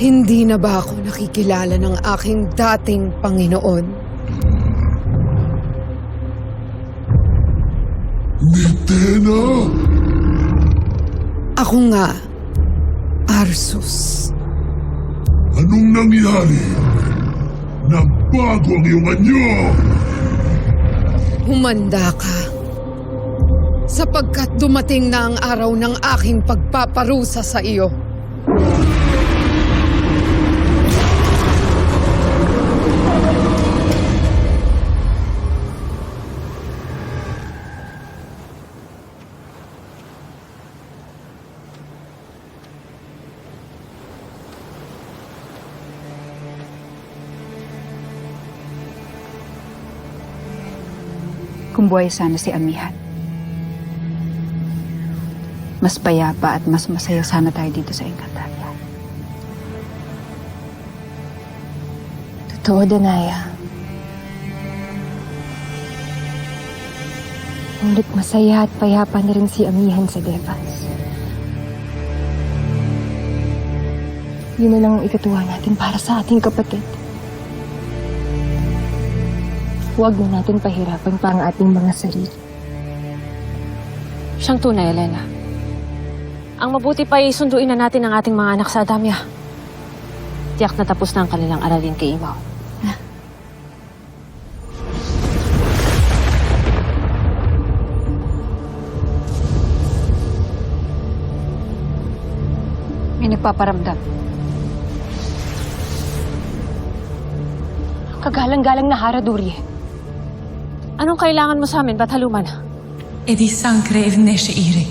Hindi na ba ako nakikilala ng aking dating Panginoon? Mitena! Ako nga, Arsus. Anong nangyari? Nagbago ang iyong anyo! Humanda ka. Sapagkat dumating na ang araw ng aking pagpaparusa sa iyo. Kung buhay sana si Amihan. Mas payapa at mas masaya sana tayo dito sa Encantadia. Totoo, Danaya. Ngunit masaya at payapa na rin si Amihan sa Devas. Yun na lang ang ikatuwa natin para sa ating kapatid. Huwag na natin pahirapan pa ang ating mga sarili. Siyang tunay, Elena. Ang mabuti pa ay sunduin na natin ang ating mga anak sa Adamya. Tiyak na tapos na ang kanilang aralin kay Imaw. May nagpaparamdam. Kagalang-galang na Haradurye. Anong kailangan mo sa amin, Bathaluman? Edi sankre evneshe ire.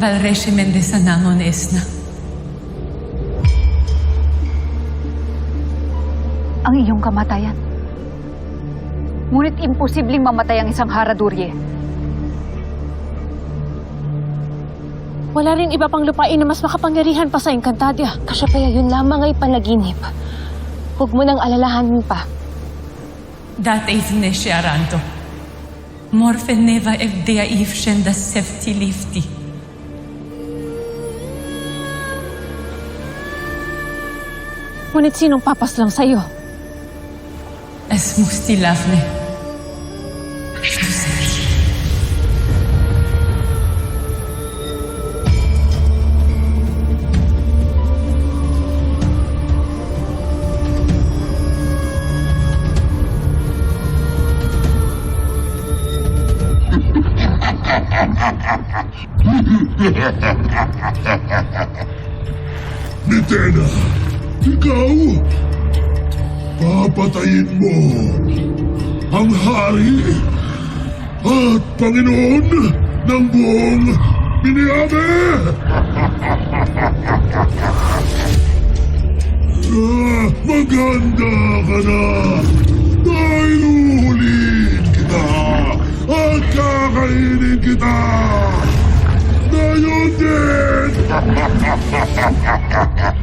Valreshe mendesanamon esna. Ang iyong kamatayan. Ngunit imposibleng mamatay ang isang Haradurye. Wala rin iba pang lupain na mas makapangyarihan pa sa Encantadia. Kasyapaya yun lamang ay panaginip. Huwag mo nang alalahanin pa. Dat evneshe aranto. Morfe neva evdea ivshen da sefti lifti. Ngunit sinong papas lang sa'yo? Es musti lavne. Mitena! Ikaw! Papatayin mo ang hari at Panginoon ng buong Biniame! Ah, maganda ka na! Dahil kita kakainin kita! Ngayon din!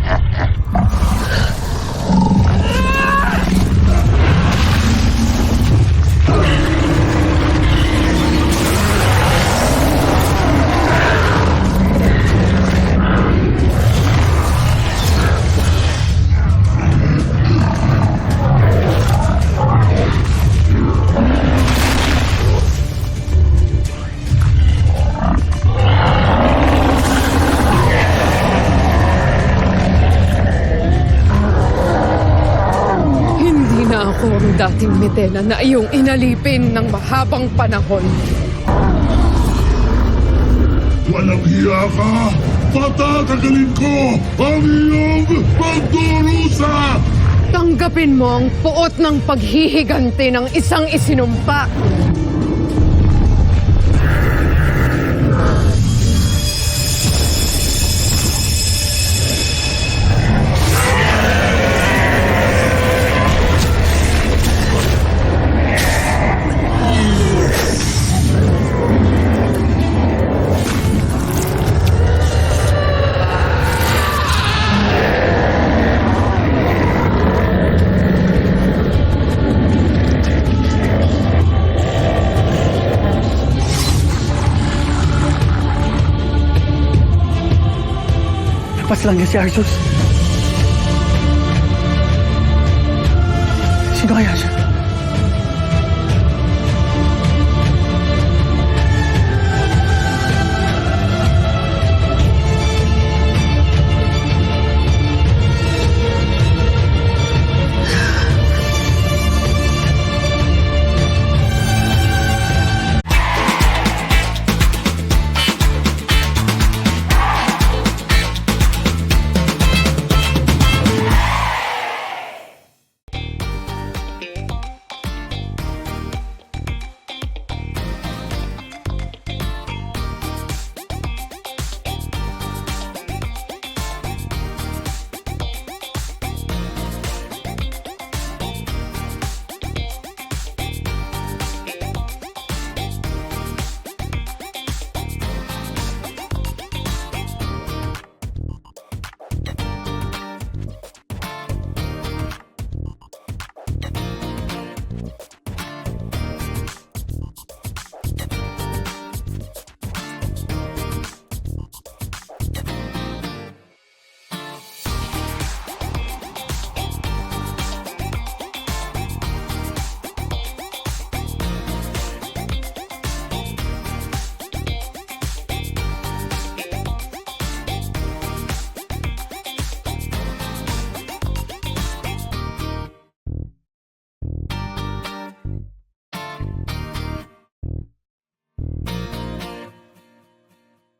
Hindi na ako ang dating Mitena na iyong inalipin ng mahabang panahon. Walang hiya ka! Patatagalin ko ang iyong pagdurusa! Tanggapin mo ang puot ng paghihiganti ng isang isinumpa. Lumabas lang niya si Arsus. Sino kaya siya?